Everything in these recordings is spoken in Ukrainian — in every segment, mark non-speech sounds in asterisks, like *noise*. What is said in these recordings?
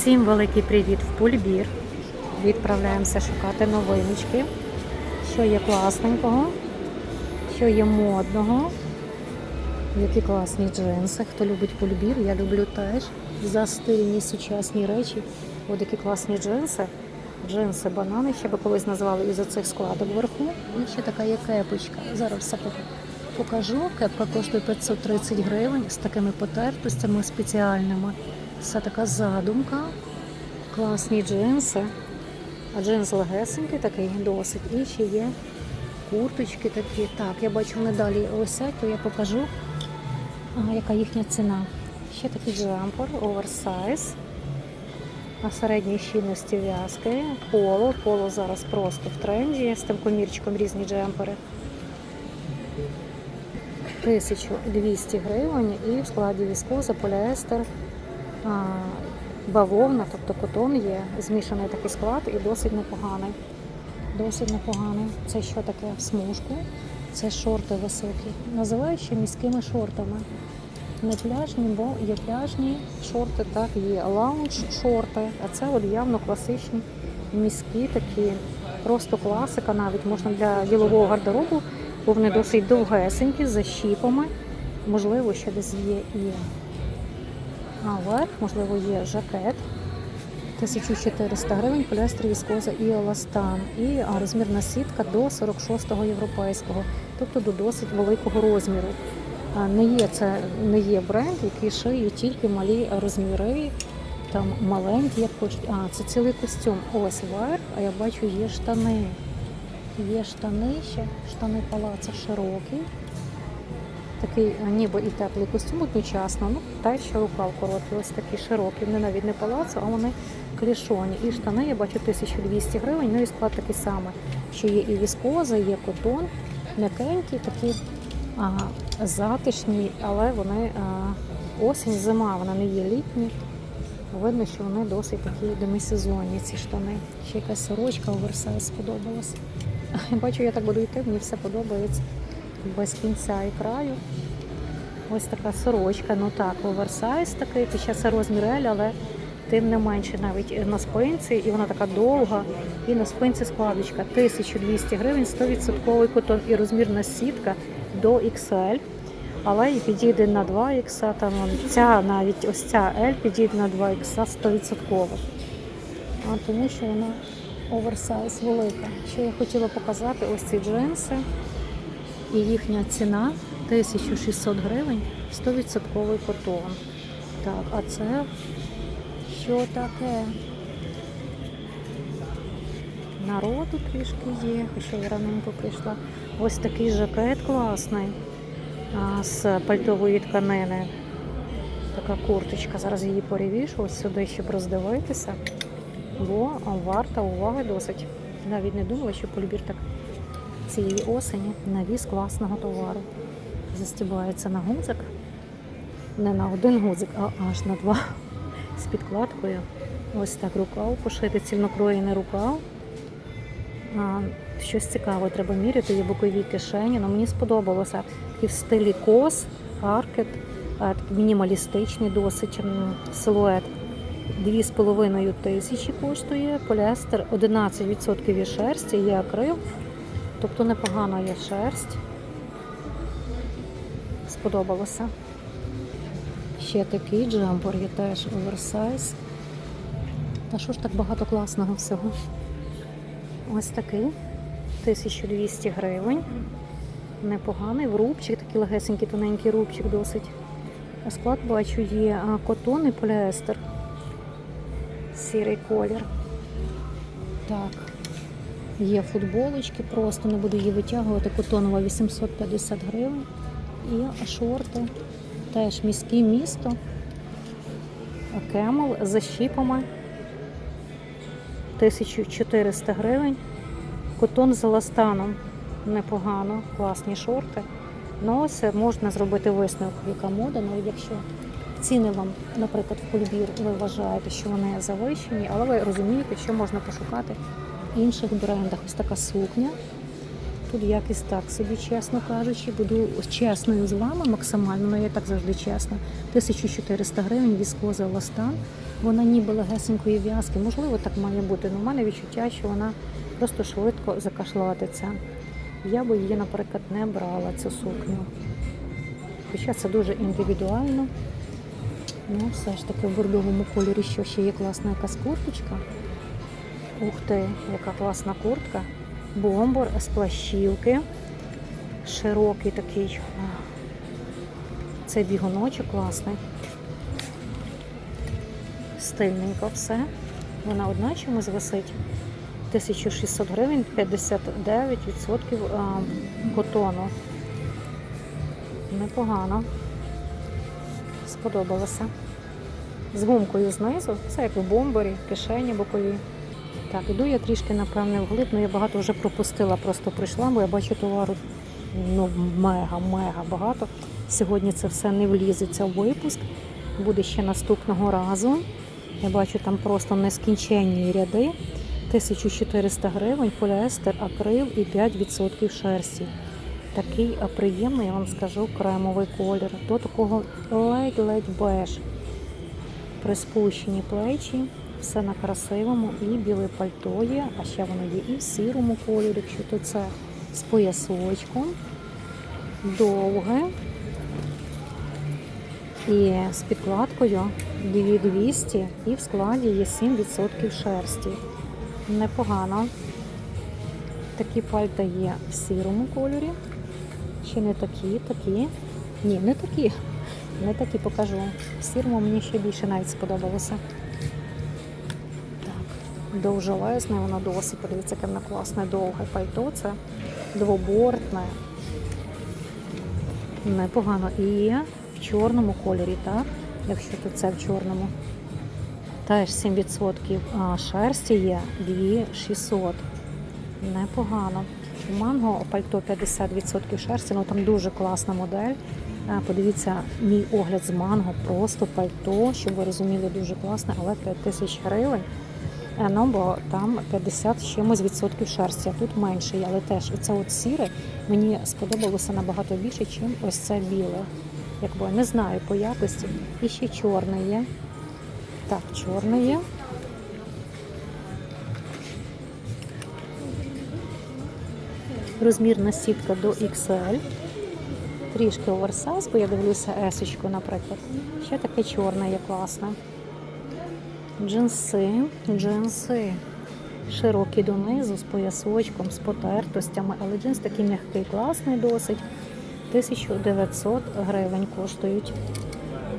Всім великий привіт в Пульбір. Відправляємося шукати новиночки, що є класненького, що є модного. Які класні джинси. Хто любить пульбір, я люблю теж. За стильні сучасні речі. Ось які класні джинси. Джинси, банани, ще би колись назвали із оцих складок вверху. І ще така є кепочка. Зараз все покажу. Кепка коштує 530 гривень з такими потертостями спеціальними. Все така задумка. Класні джинси. А джинс легесенький такий досить. І ще є курточки такі. Так, я бачу, вони далі висять, то я покажу, ага, яка їхня ціна. Ще такий джемпер, оверсайз. На середній щільності в'язки. Поло. Поло зараз просто в тренді. З тим комірчиком різні джемпери. 1200 гривень і в складі віскоза, поліестер, а, бавовна, тобто котон є, змішаний такий склад і досить непоганий. Досить непоганий. Це що таке смужку? Це шорти високі. Називають ще міськими шортами. Не пляжні, бо є пляжні шорти, так, є лаунж шорти, а це от явно класичні міські такі, просто класика навіть можна для ділового гардеробу, бо вони досить довгесенькі, з защіпами. Можливо, ще десь є і а верх, можливо, є жакет. 1400 гривень, поліестер, віскоза і еластан. І розмірна сітка до 46-го європейського, тобто до досить великого розміру. Не є це не є бренд, який шиє тільки малі розміри, там маленькі, як хочуть. А, це цілий костюм. Ось верх, а я бачу, є штани. Є штани ще, штани палацу широкі. Такий ніби і теплий костюм одночасно. Ну, та що рукав короткий, ось такі широкі. Вони навіть не палацу, а вони клішоні. І штани я бачу 1200 гривень, ну і склад такий самий. Що є і віскоза, є котон, м'якенькі, такі а, затишні, але вони а, осінь, зима, вона не є літні. Видно, що вони досить такі демисезонні, ці штани. Ще якась сорочка оверсайз сподобалась. *laughs* Бачу, я так буду йти, мені все подобається без кінця і краю. Ось така сорочка, ну так, оверсайз такий, хоча це розмір L, але тим не менше навіть на спинці, і вона така довга, і на спинці складочка 1200 гривень, 100% котон і розмірна сітка до XL. Але і підійде на 2 х там ця навіть ось ця L підійде на 2 х 100%. А тому що вона оверсайз велика. Що я хотіла показати, ось ці джинси. І їхня ціна 1600 гривень, 100% котон. Так, а це що таке? Народу трішки є, хоча я раненько прийшла. Ось такий жакет класний з пальтової тканини. Така курточка. Зараз її перевішу ось сюди, щоб роздивитися. Бо варта уваги досить. Навіть не думала, що полюбір так цієї осені навіз класного товару. Застібається на гудзик. Не на один гудзик, а аж на два. З підкладкою. Ось так рукав пошити, цільнокроєний рукав. А, щось цікаве треба міряти, є бокові кишені. Ну, мені сподобалося. І в стилі кос, аркет, мінімалістичний досить силует. 2,5 тисячі коштує, поліестер 11% є шерсті, є акрил. Тобто непогана є шерсть. Сподобалося. Ще такий джемпер є теж оверсайз. Та що ж так багато класного всього? Ось такий. 1200 гривень. Непоганий. В рубчик, такий легесенький, тоненький рубчик досить. А склад бачу є котон і поліестер. Сірий колір. Так. Є футболочки, просто не буду її витягувати. Котонова 850 гривень. І шорти. Теж міське місто. Кемел з защіпами. 1400 гривень. Котон з еластаном. Непогано, класні шорти. Ну, ось можна зробити висновок, яка мода, навіть якщо ціни вам, наприклад, в польбір, ви вважаєте, що вони завищені, але ви розумієте, що можна пошукати інших брендах. Ось така сукня. Тут якість так собі, чесно кажучи, буду чесною з вами максимально, але я так завжди чесна. 1400 гривень, віскоза Ластан. Вона ніби легесенької в'язки. Можливо, так має бути. але в мене відчуття, що вона просто швидко закашлатиться. Я би її, наприклад, не брала цю сукню. Хоча це дуже індивідуально. Ну, все ж таки в бордовому кольорі, що ще є класна якась курточка. Ух ти, яка класна куртка. Бомбор з плащівки. Широкий такий. а, Це бігуночок класний. Стильненько все. Вона одна чомусь висить. 1600 гривень, 59% котону. Непогано. Сподобалося. З гумкою знизу, все як в бомбері, кишені бокові. Так, іду я трішки, напевне, вглиб, але я багато вже пропустила, просто прийшла, бо я бачу товару ну, мега-мега багато. Сьогодні це все не влізеться в випуск. Буде ще наступного разу. Я бачу там просто нескінченні ряди. 1400 гривень, поліестер, акрил і 5% шерсті. Такий приємний, я вам скажу, кремовий колір. До такого ледь-ледь беж. Приспущені плечі, все на красивому, і біле пальто є, а ще воно є і в сірому кольорі, якщо то це з поясочком, довге. І з підкладкою 2200 і в складі є 7% шерсті. Непогано. Такі пальта є в сірому кольорі. Ще не такі, такі. Ні, не такі. Не такі покажу. В сірому мені ще більше навіть сподобалося. Довжелезне, воно досить. Подивіться, яке воно класне, довге пальто. Це двобортне. Непогано. І в чорному кольорі, так? Якщо тут це в чорному. Теж 7% а, шерсті є 2600. Непогано. Манго пальто 50% шерсті, ну там дуже класна модель. Е, Подивіться, мій огляд з манго, просто пальто, щоб ви розуміли, дуже класне, але 5 тисяч гривень. Е, Ну, бо там 50 з чимось відсотків шерсті, а тут менше, є, але теж оце от сіре мені сподобалося набагато більше, ніж ось це біле. Якби не знаю по якості. І ще чорне є. Так, чорне є. Розмірна сітка до XL. Трішки оверсайз, бо я дивлюся есочку, наприклад. Ще таке чорне є класне. Джинси, джинси. Широкі донизу з поясочком, з потертостями, але джинс такий м'який, класний досить. 1900 гривень коштують.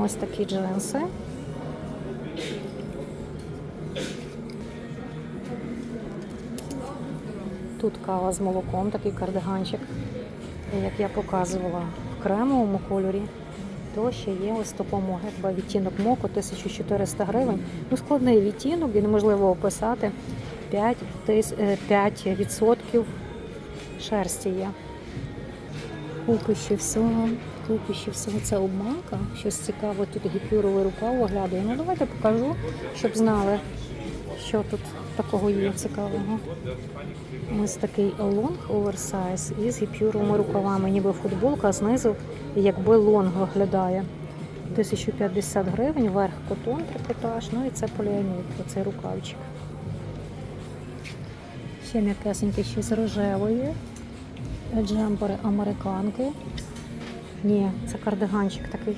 Ось такі джинси. Тут кава з молоком, такий кардиганчик, як я показувала в кремовому кольорі. То є ось допомога, якби відтінок моку 1400 гривень. Ну, складний відтінок, і неможливо описати. 5, тис- е, 5% шерсті є. Купи ще всього, купи ще всього. Це обмака. Щось цікаве, тут гіпюровий рукав оглядує. Ну давайте покажу, щоб знали, що тут такого є цікавого. Ось такий лонг оверсайз із гіпюровими рукавами, ніби футболка, а знизу якби лонг виглядає. 1050 гривень, верх котон трикотаж, ну і це поліамід, оцей рукавчик. Ще м'якесеньке щось рожевої. Джемпери американки. Ні, це кардиганчик такий.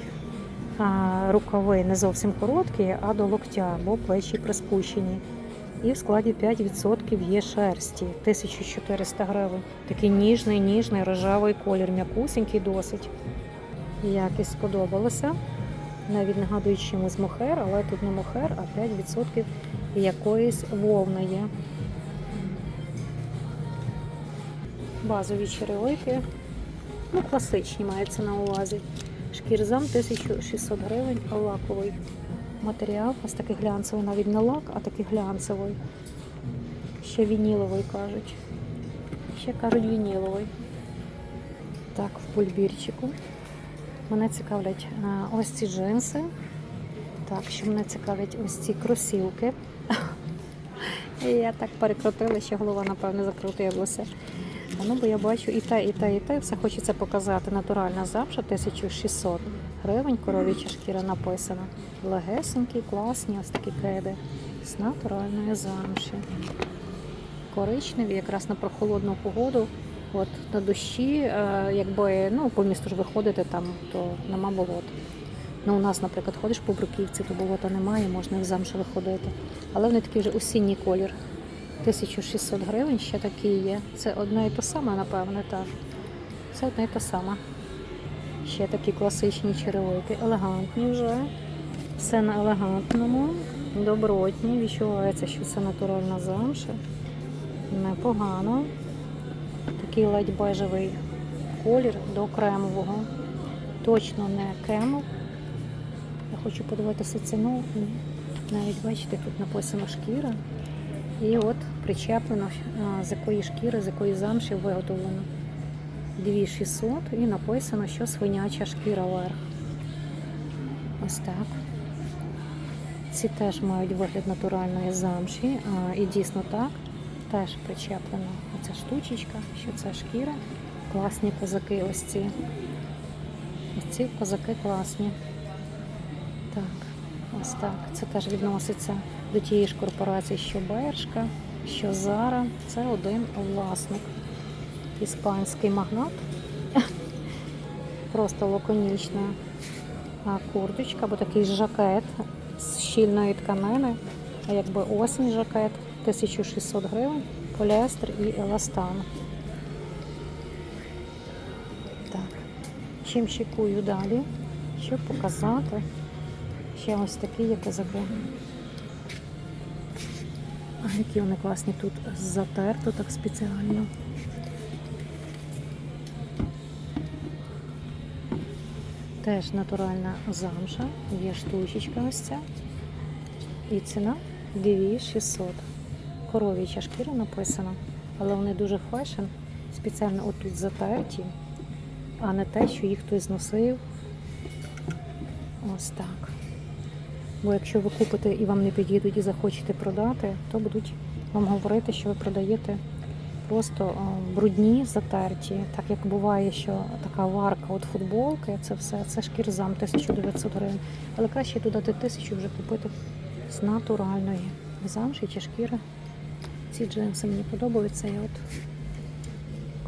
А, рукави не зовсім короткі, а до локтя, бо плечі приспущені. І в складі 5% є шерсті, 1400 гривень. Такий ніжний, ніжний рожевий колір, м'якусенький досить. Якість сподобалася. Навіть нагадую чимось мохер, але тут не мохер, а 5% якоїсь вовни є. Базові черевики. Ну, класичні мається на увазі. Шкірзам 1600 гривень, лаковий матеріал. Ось такий глянцевий, навіть не лак, а такий глянцевий. Ще вініловий кажуть. Ще кажуть вініловий. Так, в пульбірчику. Мене цікавлять а, ось ці джинси. Так, що мене цікавлять ось ці кросівки. І *laughs* я так перекрутила, що голова, напевно, закрутилася. Ну, бо я бачу і те, і те, і те. Все хочеться показати. Натуральна замша 1600 гривень, коров'яча шкіра написана. Легесенькі, класні, ось такі кеди з натуральної замші. Коричневі, якраз на прохолодну погоду. От на дощі, е, якби ну, по місту ж виходити там, то нема болот. Ну, у нас, наприклад, ходиш по бруківці, то болота немає, можна в замшу виходити. Але вони такий вже осінній колір. 1600 гривень ще такі є. Це одне і те саме, напевне, так. Це одне і те саме. Ще такі класичні черевики, елегантні вже. Все на елегантному, добротні. Відчувається, що це натуральна замша. Непогано. Такий ледь бежевий колір до кремового. Точно не кремов. Я хочу подивитися ціну. Навіть бачите, тут написано шкіра. І от причеплено, з якої шкіри, з якої замші виготовлено. 2600 і написано, що свиняча шкіра верх. Ось так. Ці теж мають вигляд натуральної замші. А, і дійсно так, теж причеплено. Оця штучечка, що це шкіра. Класні козаки ось ці. Ось ці козаки класні. Так, ось так. Це теж відноситься до тієї ж корпорації, що Бершка, що Зара. Це один власник. Іспанський магнат. Просто лаконічна курточка, або такий жакет з щільної тканини. А якби осінь жакет 1600 гривень, поліестер і еластан. Так. Чим шикую далі, щоб показати. Ще ось такі є козаки. А які вони класні тут затерто так спеціально. Теж натуральна замша, є штучечка ось ця. І ціна 2600. Коров'яча шкіра написано, але вони дуже фешн, спеціально отут затерті, а не те, що їх хтось зносив. Ось так. Бо якщо ви купите і вам не підійдуть і захочете продати, то будуть вам говорити, що ви продаєте просто брудні, затерті. Так як буває, що така варка от футболки, це все, це шкірзам 1900 гривень. Але краще додати тисячу вже купити з натуральної замші чи шкіри. Ці джинси мені подобаються і от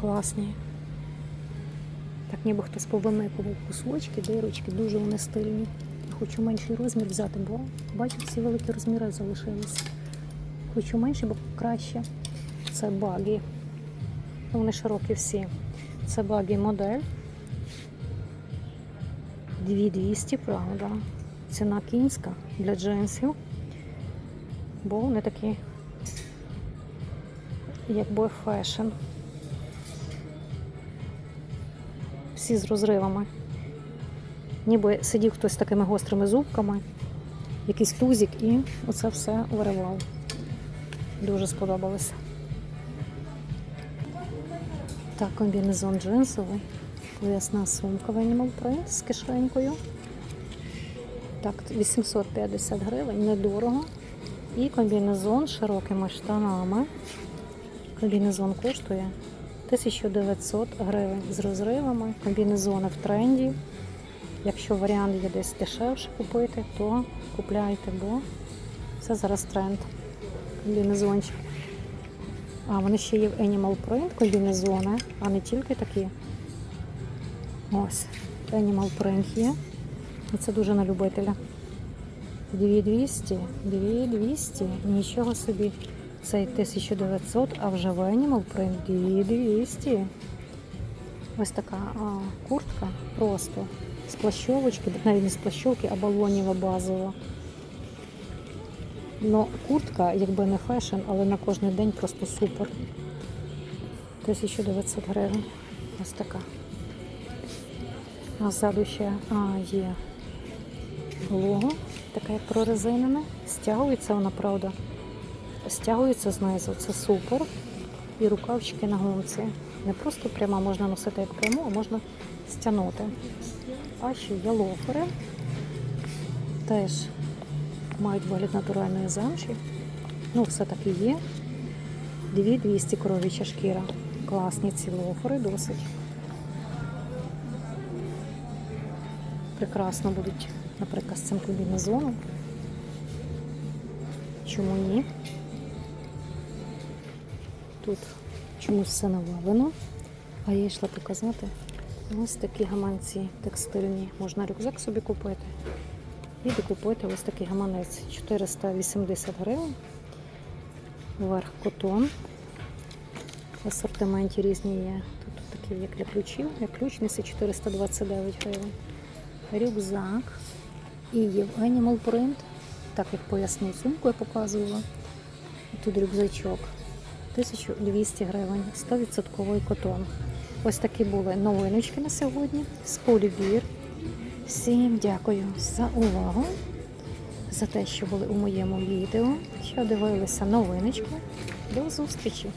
класні. Так ніби хтось повимикував кусочки, дирочки, дуже вони стильні. Хочу менший розмір взяти, бо бачу, всі великі розміри залишилися. Хочу менший, бо краще. Це багі. Ну, Вони широкі всі. Це багі модель. 2200, правда. Ціна кінська для джинсів. Бо вони такі, якби фешн. Всі з розривами. Ніби сидів хтось з такими гострими зубками, якийсь тузик і оце все виривав. Дуже сподобалося. Так, комбінезон джинсовий. Поясна сумка в Animal Print з кишенькою. Так, 850 гривень, недорого. І комбінезон з широкими штанами. Комбінезон коштує 1900 гривень з розривами. Комбінезони в тренді. Якщо варіант є десь дешевше купити, то купляйте, бо це зараз тренд. Комбінезончик. А, вони ще є в Animal Print комбінезони, а не тільки такі. Ось, Animal Print є. І це дуже на любителя. 2200, 2200, нічого собі. Цей 1900, а вже в Animal Print 2200. Ось така а, куртка просто з плащовочки, навіть не з плащовки, а балоніва базова. Ну, куртка, якби не фешн, але на кожен день просто супер. 1900 гривень. Ось така. А ззаду ще а, є лого, така як прорезинена. Стягується вона, правда. Стягується знизу, це супер. І рукавчики на гумці. Не просто прямо можна носити як пряму, а можна стягнути. А ще є лофери. Теж мають вигляд натуральної замші. Ну, все таки є. 2200 коров'яча шкіра. Класні ці лофери досить. Прекрасно будуть наприклад, з цим комбінезоном. Чому ні? Тут чомусь все навалено. А я йшла показати ось такі гаманці текстильні. Можна рюкзак собі купити. І докупити ось такий гаманець 480 гривень. Верх котон. В асортименті різні є. Тут такі, як для ключів, як ключ несе 429 гривень. Рюкзак. І є Animal Print, так як поясну сумку я показувала. Тут рюкзачок. 1200 гривень, 100% котон. Ось такі були новиночки на сьогодні з полібір. Всім дякую за увагу, за те, що були у моєму відео, що дивилися новиночки. До зустрічі!